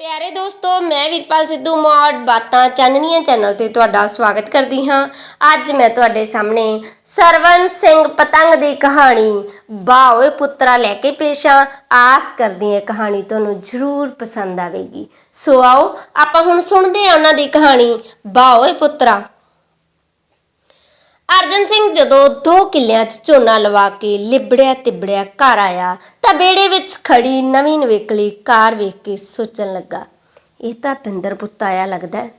ਪਿਆਰੇ ਦੋਸਤੋ, ਮੈਂ ਵੀਰਪਾਲ ਸਿੱਧੂ ਮੌੜ, ਬਾਤਾਂ ਚਾਨਣੀਆਂ ਚੈਨਲ ਤੇ ਤੁਹਾਡਾ ਸਵਾਗਤ ਕਰਦੀ ਹਾਂ। ਅੱਜ ਮੈਂ ਤੁਹਾਡੇ ਸਾਹਮਣੇ ਸਰਵਨ ਸਿੰਘ ਪਤੰਗ ਦੀ ਕਹਾਣੀ ਬਾਓਏ ਪੁੱਤਰਾ ਲੈ ਕੇ ਪੇਸ਼ ਹਾਂ ਆਸ ਕਰਦੀ ਹਾਂ ਕਹਾਣੀ ਤੁਹਾਨੂੰ ਜ਼ਰੂਰ ਪਸੰਦ ਆਵੇਗੀ। ਸੋ ਆਓ, ਆਪਾਂ ਹੁਣ ਸੁਣਦੇ ਹਾਂ ਉਹਨਾਂ ਦੀ ਕਹਾਣੀ ਬਾਓਏ ਪੁੱਤਰਾ। ਅਰਜਨ ਸਿੰਘ ਜਦੋਂ ਦੋ ਕਿੱਲਿਆਂ 'ਚ ਝੋਨਾ ਲਵਾ ਕੇ ਲਿਬੜਿਆ ਤਿਬੜਿਆ ਘਰ ਆਇਆ, ਤਾਂ ਬੇੜੇ ਵਿੱਚ ਖੜੀ ਨਵੀਂ ਨਵੇਕਲੀ ਕਾਰ ਵੇਖ ਕੇ ਸੋਚਣ ਲੱਗਾ, ਇਹ ਤਾਂ ਪਿੰਦਰ ਪੁੱਤ ਆਇਆ ਲੱਗਦਾ ਹੈ।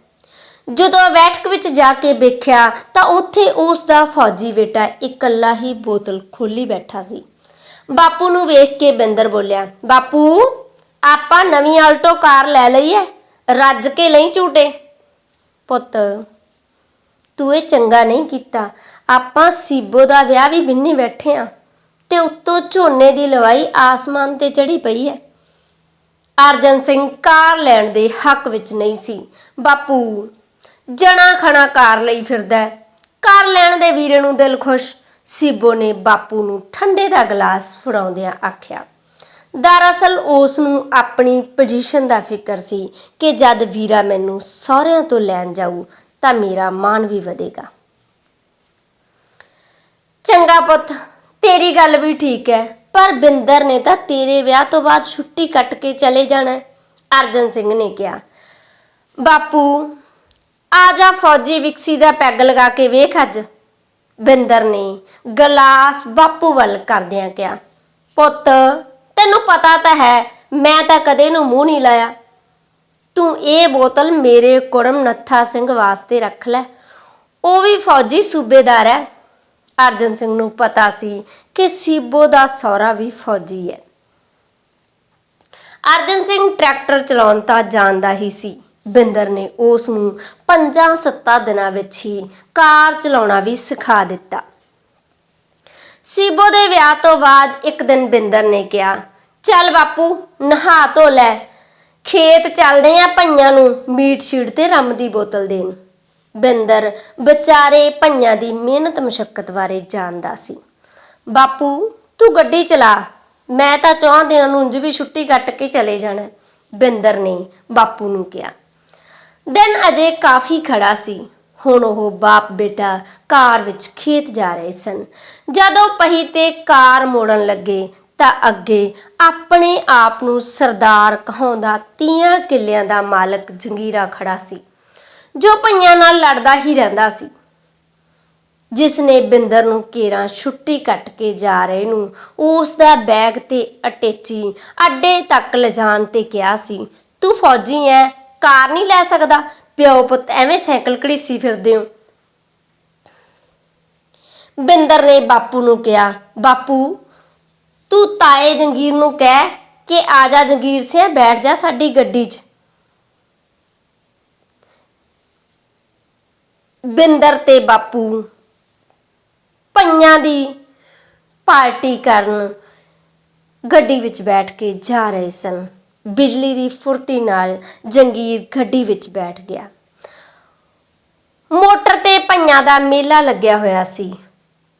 ਜਦੋਂ ਬੈਠਕ ਵਿੱਚ ਜਾ ਕੇ ਵੇਖਿਆ, ਤਾਂ ਉੱਥੇ ਉਸ ਦਾ ਫੌਜੀ ਬੇਟਾ ਇਕੱਲਾ ਹੀ ਬੋਤਲ ਖੋਲੀ ਬੈਠਾ ਸੀ ਬਾਪੂ ਨੂੰ ਵੇਖ ਕੇ ਬਿੰਦਰ ਬੋਲਿਆ, ਬਾਪੂ, ਆਪਾਂ ਨਵੀਂ ਆਲਟੋ ਕਾਰ ਲੈ ਲਈ ਹੈ ਰੱਜ ਕੇ ਲਈ ਝੂਟੇ ਪੁੱਤ ਤੂੰ ਇਹ ਚੰਗਾ ਨਹੀਂ ਕੀਤਾ। ਆਪਾਂ ਸੀਬੋ ਦਾ ਵਿਆਹ ਵੀ ਬਿੰਨੀ ਬੈਠੇ ਆ ਤੇ ਉੱਤੋਂ ਝੋਨੇ ਦੀ ਲਵਾਈ ਆਸਮਾਨ ਤੇ ਚੜੀ ਪਈ ਹੈ। ਅਰਜਨ ਸਿੰਘ ਕਾਰ ਲੈਣ ਦੇ ਹੱਕ ਵਿੱਚ ਨਹੀਂ ਸੀ। ਬਾਪੂ, ਜਣਾ ਖਣਾ ਕਾਰ ਲਈ ਫਿਰਦਾ ਕਾਰ ਲੈਣ ਦੇ ਵੀਰੇ ਨੂੰ ਦਿਲ ਖੁਸ਼। ਸੀਬੋ ਨੇ ਬਾਪੂ ਨੂੰ ਠੰਡੇ ਦਾ ਗਲਾਸ ਫੜਾਉਂਦਿਆਂ ਆਖਿਆ, ਦਰਅਸਲ ਉਸ ਨੂੰ ਆਪਣੀ ਪੋਜੀਸ਼ਨ ਦਾ ਫਿਕਰ ਸੀ ਕਿ ਜਦ ਵੀਰਾ ਮੈਨੂੰ ਸਹੁਰਿਆਂ ਤੋਂ ਲੈਣ ਜਾਊ ਤਾਂ ਮੇਰਾ ਮਾਣ ਵੀ ਵਧੇਗਾ। ਚੰਗਾ ਪੁੱਤ, ਤੇਰੀ ਗੱਲ ਵੀ ਠੀਕ ਹੈ, ਪਰ ਬਿੰਦਰ ਨੇ ਤਾਂ ਤੇਰੇ ਵਿਆਹ ਤੋਂ ਬਾਅਦ ਛੁੱਟੀ ਕੱਟ ਕੇ ਚਲੇ ਜਾਣਾ ਅਰਜਨ ਸਿੰਘ ਨੇ ਕਿਹਾ। ਬਾਪੂ, ਆ ਜਾ ਫੌਜੀ ਵਿਕਸੀ ਦਾ ਪੈਗ ਲਗਾ ਕੇ ਵੇਖ ਅੱਜ। ਬਿੰਦਰ ਨੇ ਗਲਾਸ ਬਾਪੂ ਵੱਲ ਕਰਦਿਆਂ ਕਿਹਾ, ਪੁੱਤ, ਤੈਨੂੰ ਪਤਾ ਤਾਂ ਹੈ, ਮੈਂ ਤਾਂ ਕਦੇ ਨੂੰ ਮੂੰਹ ਨਹੀਂ ਲਾਇਆ। ਤੂੰ ਇਹ ਬੋਤਲ ਮੇਰੇ ਕੁੜਮ ਨੱਥਾ ਸਿੰਘ ਵਾਸਤੇ ਰੱਖ ਲੈ। ਉਹ ਵੀ ਫੌਜੀ ਸੂਬੇਦਾਰ ਹੈ। ਅਰਜਨ ਸਿੰਘ ਨੂੰ ਪਤਾ ਸੀ ਕਿ ਸੀਬੋ ਦਾ ਸਹੁਰਾ ਵੀ ਫੌਜੀ ਹੈ। ਅਰਜਨ ਸਿੰਘ ਟਰੈਕਟਰ ਚਲਾਉਣ ਤਾਂ ਜਾਣਦਾ ਹੀ ਸੀ। ਬਿੰਦਰ ਨੇ ਉਸ ਨੂੰ ਪੰਜਾਂ ਸੱਤਾਂ ਦਿਨਾਂ ਵਿੱਚ ਹੀ ਕਾਰ ਚਲਾਉਣਾ ਵੀ ਸਿਖਾ ਦਿੱਤਾ। ਸੀਬੋ ਦੇ ਵਿਆਹ ਤੋਂ ਬਾਅਦ ਇੱਕ ਦਿਨ ਬਿੰਦਰ ਨੇ ਕਿਹਾ, ਚੱਲ ਬਾਪੂ, ਨਹਾ ਧੋ ਲੈ। ਖੇਤ ਚੱਲਦੇ ਆ ਭਈਆਂ ਨੂੰ, ਮੀਟ ਸ਼ੀਟ ਤੇ ਰੰਮ ਦੀ ਬੋਤਲ ਦੇਣ। ਬਿੰਦਰ ਵਿਚਾਰੇ ਭਈਆਂ ਦੀ ਮਿਹਨਤ ਮੁਸ਼ਕਲ ਬਾਰੇ ਜਾਣਦਾ ਸੀ। ਬਾਪੂ, ਤੂੰ ਗੱਡੀ ਚਲਾ। ਮੈਂ ਤਾਂ ਚਾਹ ਦਿਨਾਂ ਨੂੰ ਉਂਝ ਵੀ ਛੁੱਟੀ ਕੱਟ ਕੇ ਚਲੇ ਜਾਣਾ, ਬਿੰਦਰ ਨੇ ਬਾਪੂ ਨੂੰ ਕਿਹਾ। ਦਿਨ ਅਜੇ ਕਾਫੀ ਖੜਾ ਸੀ। ਹੁਣ ਉਹ ਬਾਪ ਬੇਟਾ ਕਾਰ ਵਿੱਚ ਖੇਤ ਜਾ ਰਹੇ ਸਨ। ਜਦੋਂ ਪਹੀ ਤੇ ਕਾਰ ਮੋੜਨ ਲੱਗੇ ਤਾਂ ਅੱਗੇ ਆਪਣੇ ਆਪ ਨੂੰ ਸਰਦਾਰ ਕਹਾਉਂਦਾ ਤੀਆਂ ਕਿੱਲਿਆਂ ਦਾ ਮਾਲਕ ਜੰਗੀਰਾ ਖੜਾ ਸੀ, ਜੋ ਪਈਆਂ ਨਾਲ ਲੜਦਾ ਹੀ ਰਹਿੰਦਾ ਸੀ। ਜਿਸ ਨੇ ਬਿੰਦਰ ਨੂੰ ਕੇਰਾਂ ਛੁੱਟੀ ਕੱਟ ਕੇ ਜਾ ਰਹੇ ਨੂੰ ਉਸ ਦਾ ਬੈਗ ਤੇ ਅਟੇਚੀ ਅੱਡੇ ਤੱਕ ਲਿਜਾਣ ਤੇ ਕਿਹਾ ਸੀ, ਤੂੰ ਫੌਜੀ ਐ, ਕਾਰ ਨਹੀਂ ਲੈ ਸਕਦਾ, ਪਿਓ ਪੁੱਤ ਐਵੇਂ ਸਾਈਕਲ ਘੜੀਸੀ ਫਿਰਦੇ ਹੋ। ਬਿੰਦਰ ਨੇ ਬਾਪੂ ਨੂੰ ਕਿਹਾ, ਬਾਪੂ ਤੂੰ ਤਾਏ ਜੰਗੀਰ ਨੂੰ ਕਹਿ ਕਿ ਆ ਜਾ ਜੰਗੀਰ ਸਿਆ, ਬੈਠ ਜਾ ਸਾਡੀ ਗੱਡੀ 'ਚ। ਬਿੰਦਰ ਤੇ ਬਾਪੂ ਪਈਆਂ ਦੀ ਪਾਰਟੀ ਕਰਨ ਗੱਡੀ ਵਿੱਚ ਬੈਠ ਕੇ ਜਾ ਰਹੇ ਸਨ। ਬਿਜਲੀ ਦੀ ਫੁਰਤੀ ਨਾਲ ਜੰਗੀਰ ਗੱਡੀ ਵਿੱਚ ਬੈਠ ਗਿਆ। ਮੋਟਰ ਤੇ ਪਈਆਂ ਦਾ ਮੇਲਾ ਲੱਗਿਆ ਹੋਇਆ ਸੀ।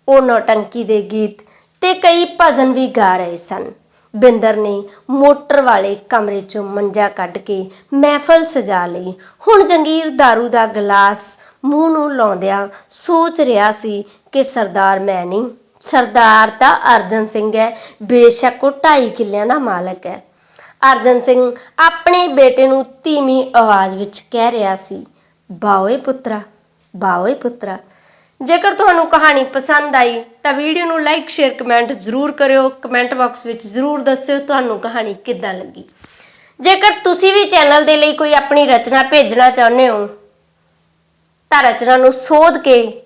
ਉਹ ਨੌਟੰਕੀ ਦੇ ਗੀਤ ਤੇ ਕਈ ਭਜਨ ਵੀ ਗਾ ਰਹੇ ਸਨ। ਬਿੰਦਰ ਨੇ ਮੋਟਰ ਵਾਲੇ ਕਮਰੇ ਚੋਂ ਮੰਜਾ ਕੱਢ ਕੇ ਮਹਿਫਲ ਸਜਾ ਲਈ। ਹੁਣ ਜੰਗੀਰ दारू ਦਾ ਗਲਾਸ ਮੂੰਹ ਨੂੰ ਲਾਉਂਦਿਆਂ ਸੋਚ ਰਿਹਾ ਸੀ ਕਿ ਸਰਦਾਰ ਮੈਂ ਨਹੀਂ, ਸਰਦਾਰ ਤਾਂ ਅਰਜਨ ਸਿੰਘ ਹੈ, ਬੇਸ਼ੱਕ ਉਹ ਢਾਈ ਕਿੱਲਿਆਂ ਦਾ ਮਾਲਕ ਹੈ। ਅਰਜਨ ਸਿੰਘ ਆਪਣੇ ਬੇਟੇ ਨੂੰ ਧੀਮੀ ਆਵਾਜ਼ ਵਿੱਚ ਕਹਿ ਰਿਹਾ ਸੀ, ਬਾਓਏ ਪੁੱਤਰਾ ਬਾਓਏ ਪੁੱਤਰਾ ਜੇਕਰ ਤੁਹਾਨੂੰ ਕਹਾਣੀ ਪਸੰਦ ਆਈ, ਤਾਂ ਵੀਡੀਓ ਨੂੰ ਲਾਈਕ, ਸ਼ੇਅਰ, ਕਮੈਂਟ ਜ਼ਰੂਰ ਕਰਿਓ। ਕਮੈਂਟ ਬਾਕਸ ਵਿੱਚ ਜ਼ਰੂਰ ਦੱਸਿਓ ਤੁਹਾਨੂੰ ਕਹਾਣੀ ਕਿੱਦਾਂ ਲੱਗੀ। ਜੇਕਰ ਤੁਸੀਂ ਵੀ ਚੈਨਲ ਦੇ ਲਈ ਕੋਈ ਆਪਣੀ ਰਚਨਾ ਭੇਜਣਾ ਚਾਹੁੰਦੇ ਹੋ, ਤਾਂ ਰਚਨਾ ਨੂੰ ਸੋਧ ਕੇ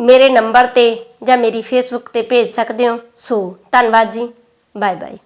ਮੇਰੇ ਨੰਬਰ ਤੇ ਜਾਂ ਮੇਰੀ ਫੇਸਬੁੱਕ ਤੇ ਭੇਜ ਸਕਦੇ ਹੋ। ਸੋ, ਧੰਨਵਾਦ ਜੀ। Bye bye